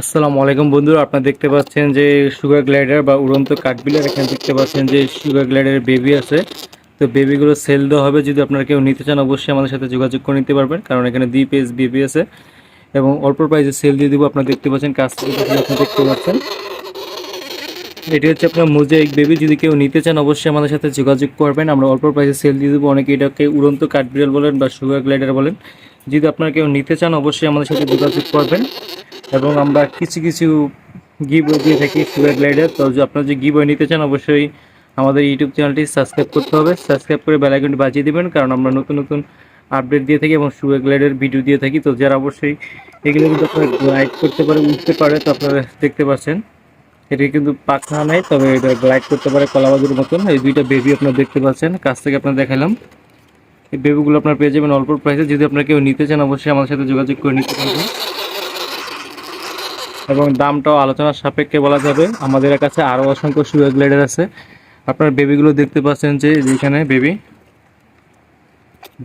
আসসালামু আলাইকুম বন্ধুরা, আপনারা দেখতে পাচ্ছেন যে সুগার গ্লাইডার বা উড়ন্ত কাঠবিলার এখানে দেখতে পাচ্ছেন যে সুগার গ্লাইডারের বেবি আছে। তো বেবিগুলো সেল দেওয়া হবে, যদি আপনারা কেউ নিতে চান, অবশ্যই আমাদের সাথে যোগাযোগ করে নিতে পারবেন, কারণ এখানে দুই পেজ বেবি আছে। এবং অল্প প্রাইসে সেল দিয়ে দিব, আপনারা দেখতে পাচ্ছেন কাজ দেখতে পাচ্ছেন। এটি হচ্ছে আপনার মোজাইক বেবি যদি কেউ নিতে চান, অবশ্যই আমাদের সাথে যোগাযোগ করবেন। আমরা অল্প প্রাইসে সেল দিয়ে দেবো, অনেকে এটাকে উড়ন্ত কাঠবিড়াল বলেন বা সুগার গ্লাইডার বলেন। যদি আপনারা কেউ নিতে চান, অবশ্যই আমাদের সাথে যোগাযোগ করবেন। এবং আমরা কিছু কিছু গিভ দিয়ে থাকি সুগার গ্লাইডার তো আপনারা যে গিভ নিতে চান, অবশ্যই আমাদের ইউটিউব চ্যানেলটি সাবস্ক্রাইব করতে হবে। সাবস্ক্রাইব করে বেলাইকনটি বাজিয়ে দেবেন, কারণ আমরা নতুন নতুন আপডেট দিয়ে থাকি এবং সুগার গ্লাইডের ভিডিও দিয়ে থাকি। তো যারা অবশ্যই এগুলো কিন্তু আপনারা লাইক করতে পারে, উঠতে পারে, তো আপনারা দেখতে পাচ্ছেন। এটা কিন্তু পাখা নাই, তবে এটা গ্লাইড করতে পারে কলাবাজুর মতন। এই দুইটা বেবি আপনারা দেখতে পাচ্ছেন। কাছ থেকে আপনারা দেখালাম। এই বেবিগুলো আপনারা পেয়ে যাবেন অল্প প্রাইসে যদি আপনারা কেউ নিতে চান, অবশ্যই আমাদের সাথে যোগাযোগ করে নিতে পারবেন। এবং দামটাও আলোচনার সাপেক্ষে বলা যাবে। আমাদের কাছে আরও অসংখ্য সুগার গ্লাইডার আছে। আপনার বেবিগুলো দেখতে পাচ্ছেন যে এখানে বেবি।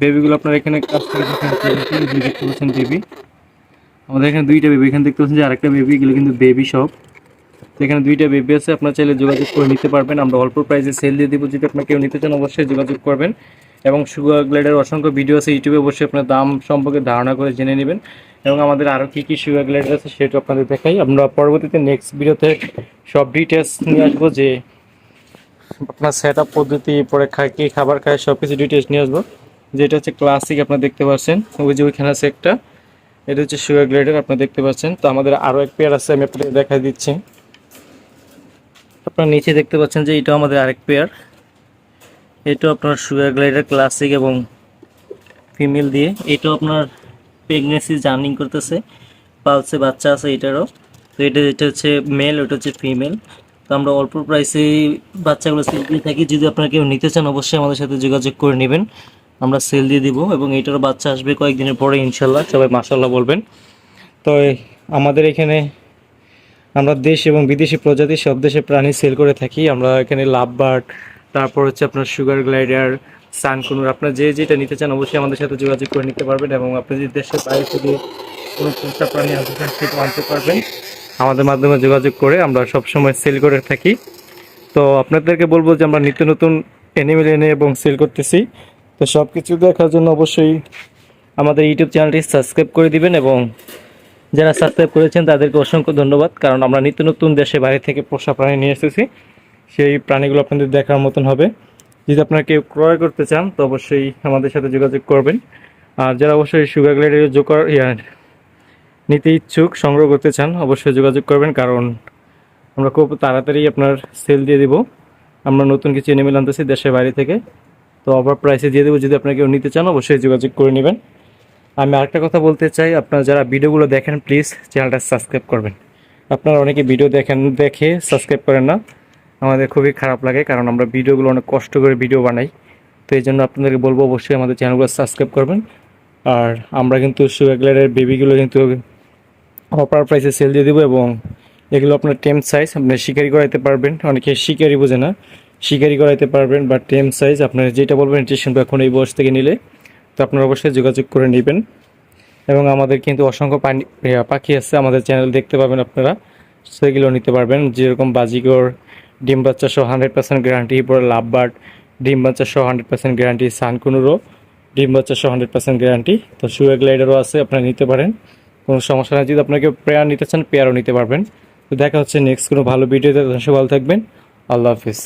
বেবিগুলো আপনার এখানে কাজ করে দেখতে পাচ্ছেন বেবি। আমাদের এখানে দুইটা বেবি, এখানে দেখতে পাচ্ছেন যে আরেকটা বেবি, এগুলো কিন্তু বেবি সব এখানে দুইটা বেবি আছে, আপনার চাইলে যোগাযোগ করে নিতে পারবেন। আমরা অল্প প্রাইসে সেল দিয়ে দিব, যদি আপনার কেউ নিতে চান, অবশ্যই যোগাযোগ করবেন। এবং সুগার গ্লাইডের অসংখ্য ভিডিও আছে ইউটিউবে অবশ্যই আপনার দাম সম্পর্কে ধারণা করে জেনে নেবেন। এবং আমাদের আরও কী কী সুগার গ্লাইডার আছে, সেটা আপনাদের দেখাই। আমরা পরবর্তীতে নেক্সট ভিডিওতে সব ডিটেলস নিয়ে আসব যে আপনার সেট আপ পদ্ধতি পরে খায় কী খাবার খায় সব কিছু ডিটেলস নিয়ে আসব। যেটা হচ্ছে ক্লাসিক আপনারা দেখতে পাচ্ছেন। ওই যে ওইখানে আছে একটা। এটা হচ্ছে সুগার গ্লাইডার আপনারা দেখতে পাচ্ছেন। তো আমাদের আরও এক পেয়ার আছে, আমি আপনাদের দেখাই দিচ্ছি। আপনারা নিচে দেখতে পাচ্ছেন যে এটাও আমাদের আরেক পেয়ার এটাও আপনার সুগার গ্লাইডার ক্লাসিক এবং ফিমেল দিয়ে। এটাও আপনার প্রেগনেন্সি জার্নিং করতেছে। পালসে বাচ্চা আছে এটারও। তো এটা এটা হচ্ছে মেল ওটা হচ্ছে ফিমেল তো আমরা অল্প প্রাইসে বাচ্চাগুলো সেল দিয়ে থাকি। যদি আপনারা কেউ নিতে চান, অবশ্যই আমাদের সাথে যোগাযোগ করে নেবেন। আমরা সেল দিয়ে দিব এবং এটারও বাচ্চা আসবে কয়েকদিনের পরে, ইনশাল্লাহ। সবাই মাসাল্লাহ বলবেন। তো আমাদের এখানে আমরা দেশ এবং বিদেশি প্রজাতির সব দেশে প্রাণী সেল করে থাকি। আমরা এখানে লাভ বার্ড তারপর হচ্ছে আপনার সুগার গ্লাইডার, সানকুনুর, আপনার যে যেটা নিতে চান অবশ্যই আমাদের সাথে যোগাযোগ করে নিতে পারবেন এবং আপনি যদি দেশের বাইরে থেকে কোনো পোষা প্রাণী আনতে চান সেটা আনতে পারবেন। আমাদের মাধ্যমে যোগাযোগ করে আমরা সবসময় সেল করে থাকি। তো আপনাদেরকে বলব যে আমরা নিত্য নতুন এনিমেল এনে এবং সেল করতেছি। তো সব কিছু দেখার জন্য অবশ্যই আমাদের ইউটিউব চ্যানেলটি সাবস্ক্রাইব করে দিবেন এবং যারা সাবস্ক্রাইব করেছেন, তাদেরকে অসংখ্য ধন্যবাদ। কারণ আমরা নিত্য নতুন দেশে বাইরে থেকে পোষা প্রাণী নিয়ে এসেছি। সেই প্রাণীগুলো আপনাদের দেখার মতন হবে। যদি আপনারা কেউ ক্রয় করতে চান, তো অবশ্যই আমাদের সাথে যোগাযোগ করবেন। আর যারা অবশ্যই সুগার গ্লাইডের ইয়া, নিতে ইচ্ছুক, সংগ্রহ করতে চান, অবশ্যই যোগাযোগ করবেন। কারণ আমরা খুব তাড়াতাড়ি আপনার সেল দিয়ে দিব। আমরা নতুন কিছু এনিমেল আনতেছি দেশের বাইরে থেকে। তো অফার প্রাইসে দিয়ে দেবো। যদি আপনারা কেউ নিতে চান, অবশ্যই যোগাযোগ করে নেবেন। আমি আরেকটা কথা বলতে চাই, আপনারা যারা ভিডিওগুলো দেখেন প্লিজ চ্যানেলটা সাবস্ক্রাইব করবেন। আপনারা অনেকে ভিডিও দেখেন, দেখে সাবস্ক্রাইব করেন না। আমাদের খুবই খারাপ লাগে, কারণ আমরা ভিডিওগুলো অনেক কষ্ট করে ভিডিও বানাই। তো এই জন্য আপনাদেরকে বলব, অবশ্যই আমাদের চ্যানেলগুলো সাবস্ক্রাইব করবেন। আর আমরা কিন্তু সুগার বেবিগুলো কিন্তু অপার প্রাইসে সেল দিয়ে দেবো এবং এগুলো আপনার টেম সাইজ আপনি শিকারি করাইতে পারবেন। অনেকে শিকারি বোঝে না, শিকারি করাইতে পারবেন বা টেম সাইজ আপনার যেটা বলবেন স্টেশন এখন এই বয়স থেকে নিলে তো আপনারা অবশ্যই যোগাযোগ করে নেবেন। এবং আমাদের কিন্তু অসংখ্য পানি পাখি আছে আমাদের চ্যানেল দেখতে পাবেন আপনারা। সেগুলো নিতে পারবেন। যেরকম বাজিগর, ডিম বাচ্চা সহ হান্ড্রেড পার্সেন্ট গ্যারান্টি পরে লাভ বার্ড ডিম বাচ্চা সহ হান্ড্রেড পার্সেন্ট গ্যারান্টি সানকুনুরও ডিম বাচ্চা সহ হান্ড্রেড পার্সেন্ট গ্যারান্টি তো সুগার গ্লাইডারও আছে, আপনারা নিতে পারেন। কোনো সমস্যা নেই। যদি আপনাকে পেয়ার নিতে চান পেয়ারও নিতে পারবেন। তো দেখা হচ্ছে নেক্সট কোনো ভালো ভিডিওতে ভালো থাকবেন। আল্লাহ হাফিজ।